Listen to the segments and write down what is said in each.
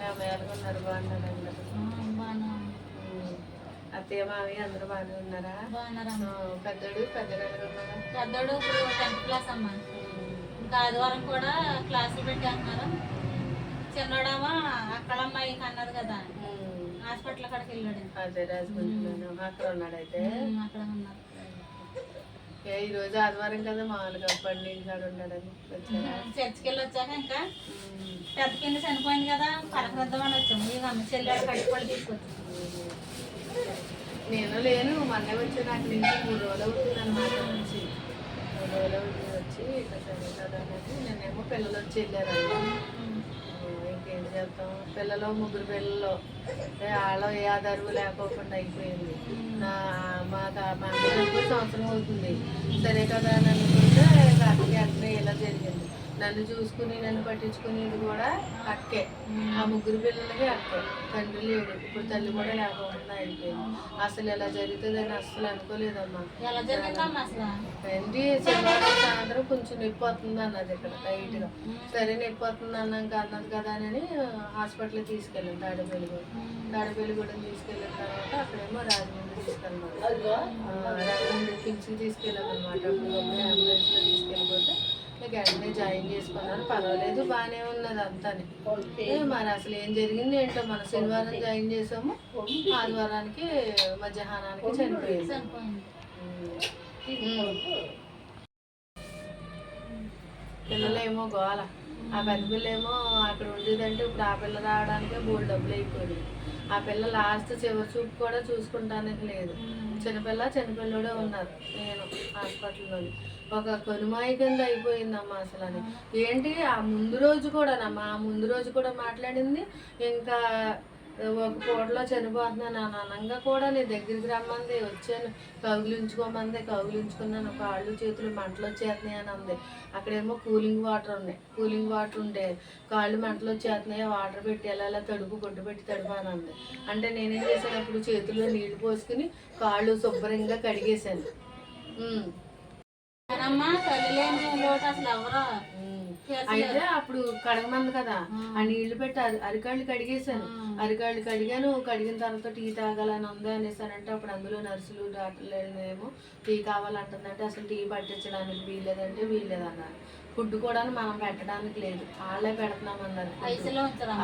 బాగున్నారు అందరూ. అత్తయ్య మామయ్య అందరూ బాగానే ఉన్నారా? పెద్దోడు పెద్దగా ఉన్నారా పెద్దోడు ఇప్పుడు టెన్త్ క్లాస్ అమ్మ. ఇంకా ఆదివారం కూడా క్లాసులు పెట్టేస్తున్నారు చిన్నోడేమో అక్కడ అమ్మాయి అన్నది కదా. హాస్పిటల్ అక్కడికి వెళ్ళాడు అదే రాజమండ్రిలోనే? అక్కడ ఉన్నాడు అయితే ఉమ్, అక్కడ ఉన్నారు. ఏ ఈ రోజు ఆదివారం కదా మామూలుగా పండుగ కాడ వచ్చారా చర్చికి వెళ్ళి వచ్చాక ఇంకా. పెద్ద కింద చనిపోయింది కదా పలకరిద్దామని వచ్చాము. ఇక అమ్మ చెల్లెడు కట్టుకోవాలి తీసుకొచ్చాము నేను లేను మొన్నే వచ్చి నాకు నుంచి మూడు రోజులు అవుతుంది అనమాట వచ్చి. మూడు రోజులు వచ్చి ఇట్లా కదా అనేది నేనేమో పిల్లలు వచ్చి వెళ్ళారండి ఇంకేం పిల్లలు ముగ్గురు పిల్లలు. వాళ్ళ ఏ ఆధారం లేకోకుండా అయిపోయింది. నా మా తా- మా అమ్మకి సంవత్సరం అవుతుంది. సరే కదా అని అనుకుంటే అక్కడికి అక్కడే ఇలా జరిగింది. నన్ను చూసుకుని నన్ను పట్టించుకునేది కూడా అక్కే. ఆ ముగ్గురు పిల్లలకి అక్కే. తండ్రి లేడు. ఇప్పుడు తల్లి కూడా లేకుండా అయిపోయింది. అసలు ఇలా జరుగుతుందని అసలు అనుకోలేదమ్మా. ఎలా శనివారం సాయంత్రం కొంచెం నొప్పి వస్తుంది అన్నది ఇక్కడ లైట్గా. సరే నొప్పి వస్తుంది అన్నాక అన్నది కదా అని హాస్పిటల్కి తీసుకెళ్ళాం. తాడేపల్లిగూడ తాడేపల్లిగూడెం తీసుకెళ్ళిన తర్వాత అక్కడేమో రాజమండ్రి తీసుకెళ్ళమాట రాజమండ్రి కిమ్స్కి తీసుకెళ్ళాం అనమాట అప్పుడు అంబులెన్స్లో తీసుకెళ్ళిపోతే వెంటనే జాయిన్ చేసుకున్నాను. పర్వాలేదు బాగానే ఉన్నది అంతానే. మరి అసలు ఏం జరిగింది ఏంటో మన శనివారం జాయిన్ చేసాము. ఆదివారానికి మధ్యాహ్నానికి చనిపోయింది పిల్లలేమో గోల. ఆ పెద్ద పిల్లేమో అక్కడ ఉండేదంటే ఇప్పుడు ఆ పిల్ల రావడానికే మూడు డబ్బులు అయిపోయింది. ఆ పిల్ల లాస్ట్ చివరి చూపు కూడా చూసుకుంటానికి లేదు. చిన్నపిల్ల చిన్నపిల్లడే ఉన్నారు. నేను హాస్పిటల్లో ఒక కొనుమాయి కింద అయిపోయిందమ్మా అసలు అని ఏంటి? ఆ ముందు రోజు కూడానమ్మా ఆ ముందు రోజు కూడా మాట్లాడింది. ఇంకా ఒక పూటలో చనిపోతున్నాను అని అనంగా కూడా నీ దగ్గరికి రమ్మంది. వచ్చాను. కౌగిలించుకోమంది. కౌగిలించుకున్నాను. కాళ్ళు చేతులు మంటలు వచ్చేస్తున్నాయి అని అంది. అక్కడేమో కూలింగ్ వాటర్ ఉన్నాయి కూలింగ్ వాటర్ ఉండే. కాళ్ళు మంటలు వచ్చేస్తున్నాయి. వాటర్ పెట్టి ఎలా ఎలా తడుపు గుడ్డు పెట్టి తడుపు అని అంది. అంటే నేనేం చేశాను? అప్పుడు చేతుల్లో నీళ్ళు పోసుకుని కాళ్ళు శుభ్రంగా కడిగేశాను. అయితే అప్పుడు కడగమంది కదా ఆ. నీళ్ళు పెట్టి అరి- అరికాళ్ళు కడిగేశాను అరికాళ్ళు కడిగాను కడిగిన తర్వాత టీ తాగాలని ఉందా అనేసానంటే అప్పుడు అందులో నర్సులు డాక్టర్లు ఏమో టీ కావాలంటుందంటే అసలు టీ పట్టించడానికి వీల్లేదంటే వీల్లేదన్నారు. ఫుడ్ కూడా మనం పెట్టడానికి లేదు. వాళ్ళే పెడుతున్నామన్నారు.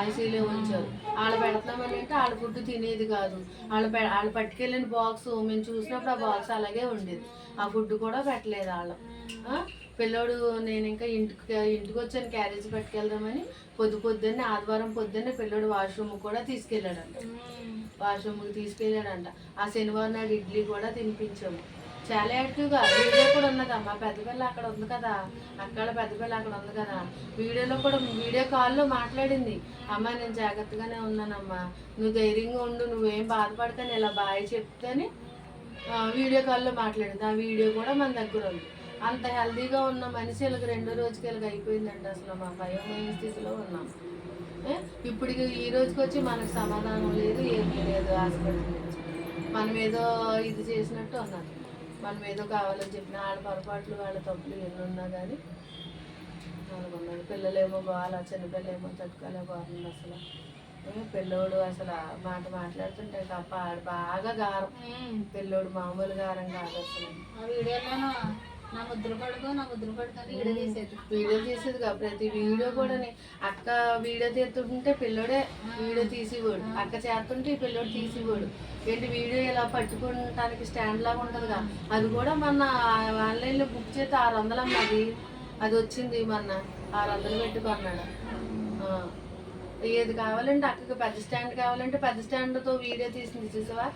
ఐసీలో ఉంచారు? వాళ్ళు పెడతామని అంటే వాళ్ళ ఫుడ్ తినేది కాదు. వాళ్ళు వాళ్ళు పట్టుకెళ్ళిన బాక్స్ మేము చూసినప్పుడు ఆ బాక్స్ అలాగే ఉండేది. ఆ ఫుడ్ కూడా పెట్టలేదు వాళ్ళు? పిల్లోడు నేను ఇంకా ఇంటికి ఇంటికి వచ్చాను క్యారేజ్ పట్టుకెళ్దామని. పొద్దు పొద్దున్నే ఆదివారం పొద్దున్నే పిల్లోడు వాష్రూమ్ కూడా తీసుకెళ్ళాడంట. వాష్రూమ్కి తీసుకెళ్ళాడంట. ఆ శనివారం నాడు ఇడ్లీ కూడా తినిపించాము. చాలా యాక్టివ్గా వీడియో కూడా ఉన్నదమ్మా అమ్మ పెద్ద పిల్ల అక్కడ ఉంది కదా. అక్కడ పెద్దపిల్ల అక్కడ ఉంది కదా. వీడియోలో కూడా వీడియో కాల్లో మాట్లాడింది. అమ్మ నేను జాగ్రత్తగానే ఉన్నానమ్మా. నువ్వు ధైర్యంగా ఉండు నువ్వేం బాధపడతాను ఇలా బాయ్ చెప్తేని వీడియో కాల్లో మాట్లాడింది. ఆ వీడియో కూడా మన దగ్గర ఉంది. అంత హెల్దీగా ఉన్న మనిషి ఇలాగ రెండో రోజుకి ఇలాగ అయిపోయిందండి అసలు మా భయమైన స్థితిలో ఉన్నాం. ఇప్పటికి ఇప్పుడు ఈ రోజుకి వచ్చి మనకు సమాధానం లేదు ఏమీ లేదు హాస్పిటల్ నుంచి. మనం ఏదో ఇది చేసినట్టు అన్నారు మనం ఏదో కావాలని చెప్పిన వాళ్ళ పొరపాట్లు వాళ్ళ తప్పులు ఎన్ని ఉన్నా కానీ అనుకున్నాను పిల్లలేమో బాగా చిన్నపిల్లలేమో తట్టుకోలేకపోతుంది అసలు. పిల్లోడు అసలు మాట మాట్లాడుతుంటే తప్ప ఆడు బాగా గారం. పిల్లోడు మామూలు గారం కాదు అసలు. నా ముద్ర పడుకో నా ముద్ర వీడియో తీసేది. వీడియో తీసేది కాదు ప్రతి వీడియో కూడా అక్క వీడియో తీస్తుంటే పిల్లోడే వీడియో తీసేవాడు. అక్క చేస్తుంటే ఈ పిల్లోడు తీసేవాడు. ఏంటి వీడియో ఇలా పట్టుకోవడానికి స్టాండ్ లాగా ఉంటుందిగా అది కూడా మొన్న ఆన్లైన్లో బుక్ చేస్తే ఆరు వందలు అన్నది అది. వచ్చింది మొన్న. ఆరు వందలు పెట్టుకున్నాడు. ఏది కావాలంటే అక్కకి పెద్ద స్టాండ్ కావాలంటే పెద్ద స్టాండ్తో వీడియో తీసింది చూసావా?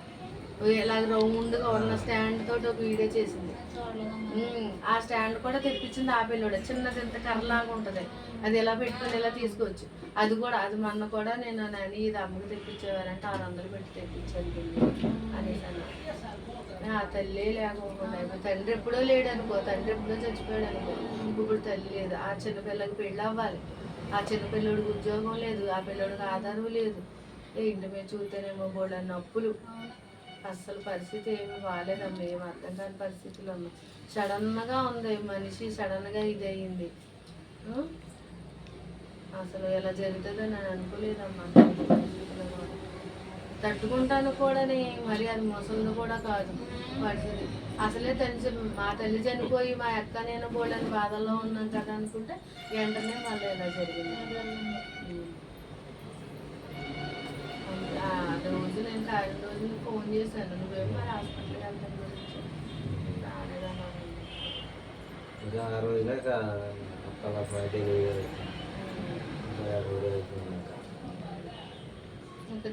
ఇలాగ రౌండ్గా ఉన్న స్టాండ్ తోటి ఒక వీడియో చేసింది. ఆ స్టాండ్ కూడా తెప్పించింది ఆ పిల్లోడే. చిన్నది ఇంత కర్రలాగా ఉంటుంది. అది ఎలా పెట్టుకొని ఇలా తీసుకోవచ్చు? అది కూడా అది మొన్న కూడా నేను నని ఇది అమ్మకి తెప్పించేవారంటే ఆరు వందలు పెట్టి తెప్పించాను పిల్లి అనేసి అన్నా ఆ తల్లి అయిపోయి తండ్రి ఎప్పుడో లేడు అనుకో తండ్రి ఎప్పుడో చచ్చిపోయాడు అనుకో ఇప్పుడు తల్లి లేదు. ఆ చిన్నపిల్లకి పెళ్ళి అవ్వాలి. ఆ చిన్నపిల్లడికి ఉద్యోగం లేదు ఆ పిల్లడికి ఆధారం లేదు. ఏ ఇంటి మీద చూస్తేనేమో బోళ్ళ నొప్పులు. అస్సలు పరిస్థితి ఏమి బాగాలేదమ్మా ఏం అర్థం కాని పరిస్థితిలో ఉన్నాం సడన్గా ఉంది మనిషి సడన్గా ఇది అయ్యింది ఆ? అసలు ఎలా జరుగుతుందని నేను అనుకోలేదమ్మా. తట్టుకుంటాను కూడా మరి అది ముసలిది కూడా కాదు పరిస్థితి. అసలే తల్లి చని- మా తల్లి చనిపోయి మా అక్క నేను పోలేని బాధల్లో ఉన్నాం కదా అనుకుంటే వెంటనే మళ్ళీ ఇలా జరిగింది. ఆ రోజు నేను ఫోన్ చేశాను. నువ్వేమో మరి హాస్పిటల్కి వెళ్తాను ఇంకా ఆ రోజున రోజులు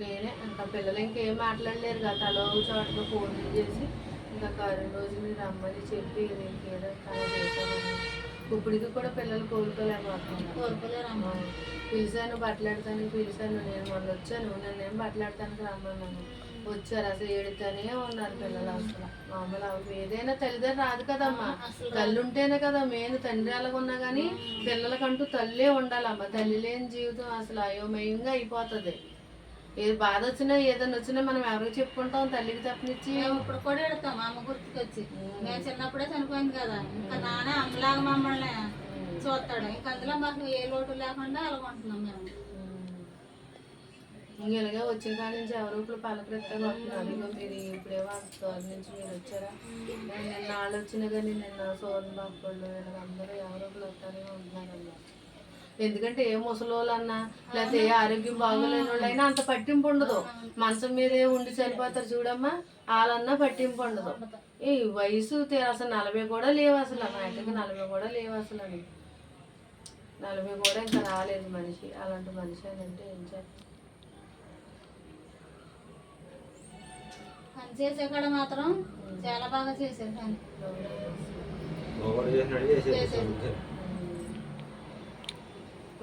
నేనే ఇంకా పిల్లలు ఇంకేం మాట్లాడలేరు కదా. తలో చోటగా ఫోన్ చేసి ఇంకా కరోనా రోజు మీరు రమ్మని చెప్పి ఇంకేదో చాలా చేశామని ఇప్పటికి కూడా పిల్లలు కోలుకోలేకపోతున్నారు కోరుకోలేరమ్మా పిలిచాను బట్టలాడతానికి పిలిచాను నేను మొన్న వచ్చాను నన్ను ఏం బట్టలాడటానికి రమ్మన్నాను వచ్చారు అసలు ఏడుతానే ఉన్నారు పిల్లలు అసలు. మామూలు అవి ఏదైనా తల్లిదండ్రులు రాదు కదమ్మా. తల్లి ఉంటేనే కదా మెయిన్ తండ్రి ఎలాగున్నా కానీ పిల్లలకంటూ తల్లే ఉండాలమ్మా. తల్లి లేని జీవితం అసలు అయోమయంగా అయిపోతుంది. ఏ బాధ వచ్చినా ఏదైనా వచ్చినా మనం ఎవరికి చెప్పుకుంటాం తల్లికి తప్పనిచ్చి మేము ఇప్పుడు కూడా ఎడతాం అమ్మ గుర్తుకొచ్చి. మేము చిన్నప్పుడే చనిపోయింది కదా. ఇంకా నాన్న అమ్మలాగా మమ్మల్ని చూస్తాడు. ఇంకా అందులో మాకు ఏ లోటు లేకుండా అలాగుంటున్నాం మేము. ఇలాగే వచ్చిన కాడి నుంచి ఎవరో ఇప్పుడు పలకరెత్తాగా వస్తున్నారు ఇగో మీరు ఇప్పుడేమో అంత దూరం నుంచి మీరు వచ్చారా? నేను నిన్న వాళ్ళు వచ్చినా కానీ నిన్న సోన్ బాబు వాళ్ళు వీళ్ళందరూ ఎవరో ఒకరు వస్తానే ఉంటున్నారమ్మా ఎందుకంటే ఏ ముసలోళ్ళన్నా లేకపోతే ఏ ఆరోగ్యం బాగోలేని వాళ్ళైనా అంత పట్టింపు ఉండదు. మంచం మీదే ఉండి చనిపోతారు చూడమ్మా వాళ్ళన్నా పట్టింపు ఉండదు. ఈ వయసు అసలు నలభై కూడా లేవు అసలు. మా ఇంటికి నలభై కూడా లేవు అసలు అని నలభై కూడా ఇంకా రాలేదు మనిషి. అలాంటి మనిషి అని అంటే ఏం చేస్తాం పని చేసే కాడ మాత్రం చాలా బాగా పని. చేసేది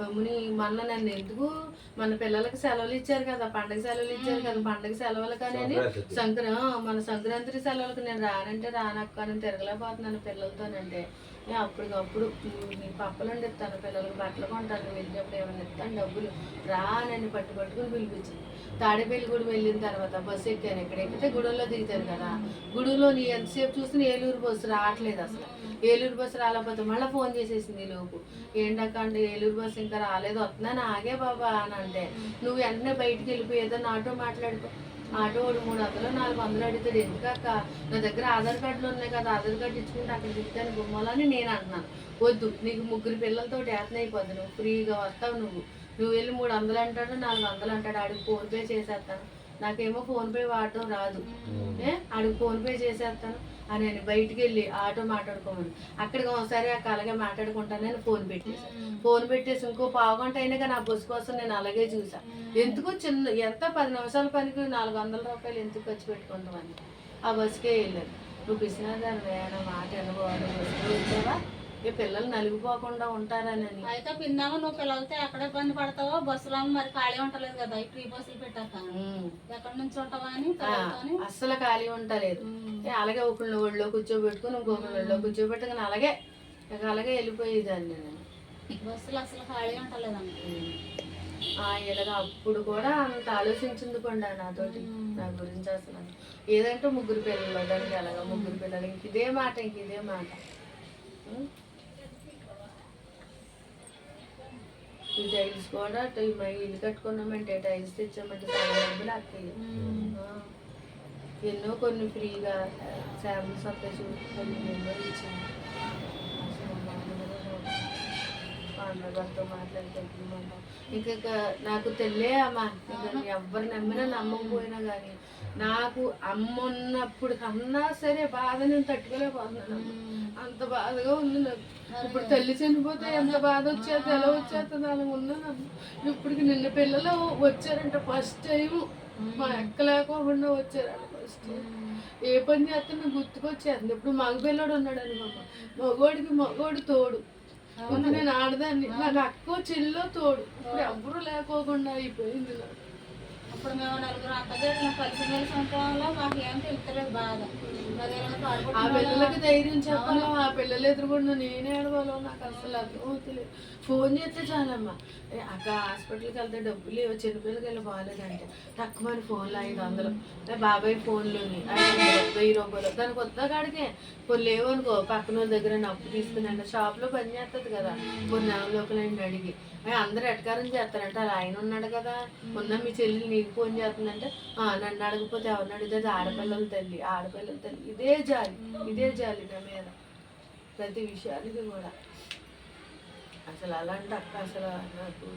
గమ్ముని మొన్న నన్ను ఎందుకు? మన పిల్లలకి సెలవులు ఇచ్చారు కదా పండగ సెలవులు ఇచ్చారు కదా పండగ సెలవులు కానీ సంక్రాంతికి. సంక్రా మన సంక్రాంతి సెలవులకు నేను రానంటే రానక్క నేను తిరగలేకపోతున్నాను పిల్లలతోనంటే. అప్పటికప్పుడు నేను పప్పలు ఇస్తాను పిల్లలు బట్టలు కొంటాను వెళ్ళినప్పుడు ఏమైనా ఇస్తాను డబ్బులు. రా నన్ను పట్టు పట్టుకుని పిలిపించింది తాడేపల్లి గుడి వెళ్ళిన తర్వాత బస్సు ఎక్కాను. ఇక్కడ ఎక్కితే గుడిలో దిగుతాను కదా. గుడిలో నీ ఎంతసేపు చూసిన ఏలూరు బస్సు రావట్లేదు అసలు. ఏలూరు బస్సు రాలేకపోతే మళ్ళీ ఫోన్ చేసేసింది లోపు. ఏంటక్క ఏలూరు బస్సు ఇంకా రాలేదు. వస్తున్నాను ఆగే బాబా అని అంటే నువ్వు వెంటనే బయటికి వెళ్ళిపోయి ఏదైనా ఆటో మాట్లాడుకో. ఆటో వాడు మూడు వందలు నాలుగు వందలు అడుగుతాడు ఎందుకక్క నా దగ్గర ఆధార్ కార్డులు ఉన్నాయి కదా ఆధార్ కార్డు ఇచ్చుకుంటే అక్కడ దిగుతాను బొమ్మలని నేను అంటున్నాను. వద్దు నీకు ముగ్గురు పిల్లలతో ఏతన అయిపోద్ది నువ్వు ఫ్రీగా వస్తావు నువ్వు. నువ్వు వెళ్ళి మూడు వందలు అంటాడు నాలుగు వందలు అంటాడు ఆడికి ఫోన్పే చేసేస్తాను. నాకేమో ఫోన్ పే వాడటం రాదు. ఆడికి ఫోన్ పే చేసేస్తాను. అని నేను బయటికి వెళ్ళి ఆటో మాట్లాడుకోమని. అక్కడికి ఒకసారి అక్క అలాగే మాట్లాడుకుంటానని ఫోన్ పెట్టేశాను ఫోన్ పెట్టేసి ఇంకో పావు గంట అయినా కానీ ఆ బస్సు కోసం నేను అలాగే చూసా ఎందుకు చిన్న ఎంత పది నిమిషాల పనికి నాలుగు వందల రూపాయలు ఎందుకు ఖర్చు పెట్టుకుంటామని. ఆ బస్సుకే వెళ్ళాను. నువ్వు పిసినాదాన్ని వేయన మాట ఎనబోవాలి బస్సులో వచ్చావా? ఈ పిల్లలు నలిగిపోకుండా ఉంటారని అయితే పిన్నామా నువ్వు పిల్లలతో ఎక్కడ ఇబ్బంది పడతావో? బస్సులో మరి ఖాళీ ఉంటలేదు కదా. ఫ్రీ బస్సులు పెట్టాక. ఎక్కడి నుంచి ఉంటావా అని అస్సలు ఖాళీ ఉండలేదు. ఏ, అలాగే ఒకళ్ళని ఒళ్ళో కూర్చోబెట్టుకుని ఇంకొకళ్ళ ఒళ్ళో కూర్చోబెట్టుకుని అలాగే ఇక అలాగే వెళ్ళిపోయేదాన్ని నేను. బస్సులు అసలు ఖాళీ ఉంటలేదమ్మ ఆ, ఇలాగ అప్పుడు కూడా అంత ఆలోచించింది కొండ నాతోటి. నా గురించి అసలు ఏదంటే ముగ్గురు పిల్లలు దానికి అలాగా ముగ్గురు పిల్లలు. ఇంక ఇదే మాట ఇంక ఇదే మాట. ఈ టైల్స్ కూడా ఇల్లు కట్టుకున్నామంటే టైల్స్ తెచ్చామంటే చాలా డబ్బులు అక్కయ్య ఆ. ఎన్నో కొన్ని ఫ్రీగా శాంపుల్స్ వస్తాయి చూడు కొన్ని ఎన్నో ఇచ్చింది అసలు మామూలుగా కాదు. మా అన్నగారితో మాట్లాడి తగ్గిమంటాం ఇంకా నాకు తెలియే అమ్మా ఎవరు నమ్మినా నమ్మకపోయినా కానీ నాకు అమ్మ ఉన్నప్పుడు కన్నా సరే బాధ నేను తట్టుకోలేకపోతున్నాను. అంత బాధగా ఉంది నాకు. ఇప్పుడు తల్లి చనిపోతే ఎంత బాధ వచ్చేది ఎలా వచ్చేస్తుంది అలా ఉన్నాను. ఇప్పటికి నిన్న పిల్లలు వచ్చారంట ఫస్ట్ టైం మా ఎక్క లేకోకుండా వచ్చారు ఫస్ట్ ఏ పని చేస్తున్నా గుర్తుకొచ్చేస్తుంది ఇప్పుడు మగ పిల్లడు ఉన్నాడు అని మామ మగోడికి మగోడు తోడు. నేను ఆడదాన్ని. నాకు అక్క చెల్లో తోడు. ఇప్పుడు ఎవ్వరూ లేకోకుండా అయిపోయింది నాకు. అప్పుడు మేము నలుగురు అక్కజట్లు కలిసి ఉండటంలో మాకు ఏం తెలుస్తలేదు బాధ ఆ పిల్లలకి ధైర్యం చెప్పాలో? ఆ పిల్లలు ఎదురుకుండా నేనే అడగాలో? నాకు అసలు అర్థమవుతలేదు. ఫోన్ చేస్తే చాలమ్మా. అక్క హాస్పిటల్కి వెళ్తే డబ్బులు లేవు. చిన్నపిల్లలకి వెళ్ళి బాగాలేదంటే. తక్కువ ఫోన్లో ఐదు వందలు. బాబాయ్ ఫోన్లోని. ఐదు వందలు వెయ్యి రూపాయలు. దానికి కొత్త కాడికే. కొన్ని లేవు అనుకో పక్కన వాళ్ళ దగ్గర అప్పు తీసుకున్నాను షాప్లో పని చేస్తుంది కదా. కొన్ని నెలలోకలండి అడిగి. ఏ అందరు ఎటకారం చేస్తారంటే అలా ఆయన ఉన్నాడు కదా. మొన్న మీ చెల్లి ఫోన్ చేస్తుందంటే "ఆ, నన్ను అడగకపోతే ఎవరిని అడిగితే అది ఆడపిల్లల తల్లి ఆడపిల్లల తల్లి. ఇదే జాలి ఇదే జాలి నా మీద. ప్రతి విషయానికి కూడా. అసలు అలాంటి అక్క అసలు నాకు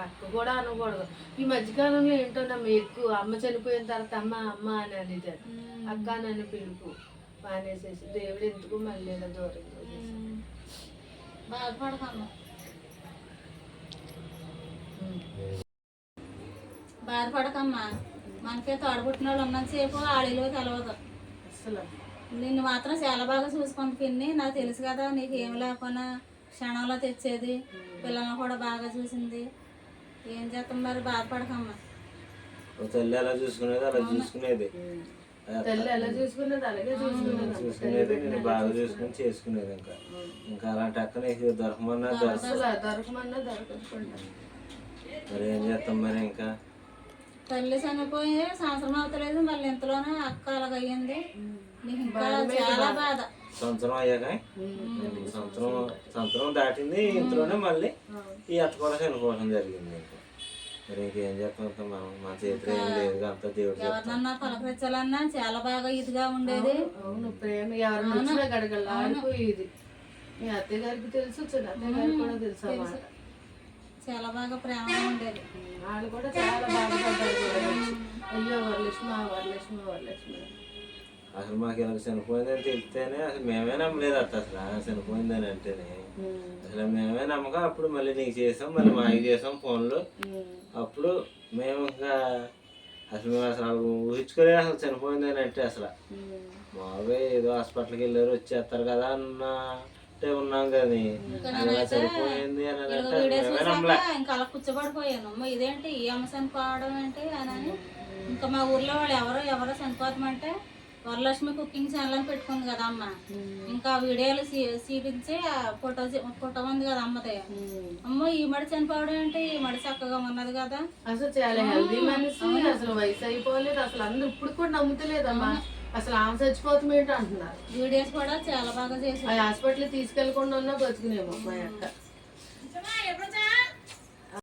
అక్క కూడా అనకూడదు. ఈ మధ్యకాలంలో ఏంటో నమ్మ ఎక్కువ అమ్మ చనిపోయిన తర్వాత అమ్మ అమ్మ అని అనేది అక్క నన్ను పిలుపు మానేసేసి దేవుడు ఎందుకు మళ్ళీ ఇలా దూరంగా చేసి. బాధపడకమ్మా. మనకే తోడబుట్టిన వాళ్ళు ఉన్నంతసేపు ఆడిలో తెలవదు. అసలు నిన్ను మాత్రం చాలా బాగా చూసుకుంది పిన్ని. నాకు తెలుసు కదా నీకు ఏం లేకపోయినా క్షణంలో తెచ్చేది. పిల్లల్ని కూడా బాగా చూసింది. ఏం చేస్తాం మరి? బాధపడకమ్మా. ఓ తల్లి ఎలా చూసుకునేది అలా చూసుకునేది. తల్లి ఎలా చూసుకున్నది అలాగే చూసుకున్నది. చూసుకునేది నేను బాగా చూసుకుని చేసుకునేది ఇంకా. ఇంకా అలాంటి అక్క నీకు దొరకమన్నా దొరకమన్నా దొరకకుండా మరి ఏం చేస్తాం మరి ఇంకా? తల్లి చనిపోయి సంవత్సరం అవుతలేదు మళ్ళీ ఇంతలోనే అక్క అలాగ అయ్యింది నీకు ఇంకా చాలా బాధ. సంవత్సరం అయ్యాక? సంవత్సరం సంవత్సరం దాటింది ఇంతలోనే మళ్ళీ ఈ అత్త కూడా చనిపోవడం జరిగింది మరి ఇంకేం చేస్తాం మనం? మన చేతిలో ఏం లేదు అంతా దేవుడు ఎవరినన్నా పలకరించాలన్నా చాలా బాగా ఇదిగా ఉండేది. అవును ప్రేమ ఎవరిని వచ్చినా గడగల ఆడిపోయేది మీ అత్తయ్య గారికి తెలుసు చిన్న అత్తయ్య గారికి కూడా తెలుసు అన్నమాట చాలా బాగా ప్రేమగా ఉండేది. వాళ్ళు కూడా చాలా బాధపడ్డారు. అయ్యో వరలక్ష్మి వరలక్ష్మి వరలక్ష్మి. అసలు మాకు ఇలా చనిపోయిందని తెలిస్తేనే అసలు మేమే నమ్మలేదు అత్త అసలు చనిపోయిందని అంటేనే. అసలు మేమే నమ్మక అప్పుడు మళ్ళీ నీకు చేసాం మళ్ళీ మాకు చేసాం ఫోన్లో. అప్పుడు మేము ఇంకా అసలు మేము అసలు అలా ఊహించుకోలే అసలు చనిపోయిందని అంటే అసలు. మామూలుగా ఏదో హాస్పిటల్కి వెళ్ళారు వచ్చేస్తారు కదా అన్నట్టే ఉన్నాం కానీ అని అంటే ఇంకా అలా కూర్చోబడిపోయాను. అమ్మ ఇదేంటి ఈ అమ్మ చనిపోవడం ఏంటి అని ఇంకా మా ఊర్లో వాళ్ళు ఎవరో ఎవరో చనిపోతామంటే వరలక్ష్మి కుకింగ్ ఛానల్ అని పెట్టుకుంది కదా అమ్మ. ఇంకా ఆ వీడియోలు సీ- చూపించి ఆ ఫోటో ఫోటో ఉంది కదా అమ్మది. అమ్మ ఈ మడి చనిపోవడం ఏంటి? ఈ మడి చక్కగా ఉన్నది కదా. అసలు చాలా హెల్దీ మనిషి అసలు వయసు అయిపోలేదు. అసలు అందరూ ఇప్పుడు కూడా నమ్ముతలేదమ్మా. అసలు ఆమె చచ్చిపోతాం ఏంటి అంటున్నారు. వీడియోస్ కూడా చాలా బాగా చేసి ఆ హాస్పిటల్ తీసుకెళ్ళకుండా ఉన్నా బతుకునేమో మా అక్క.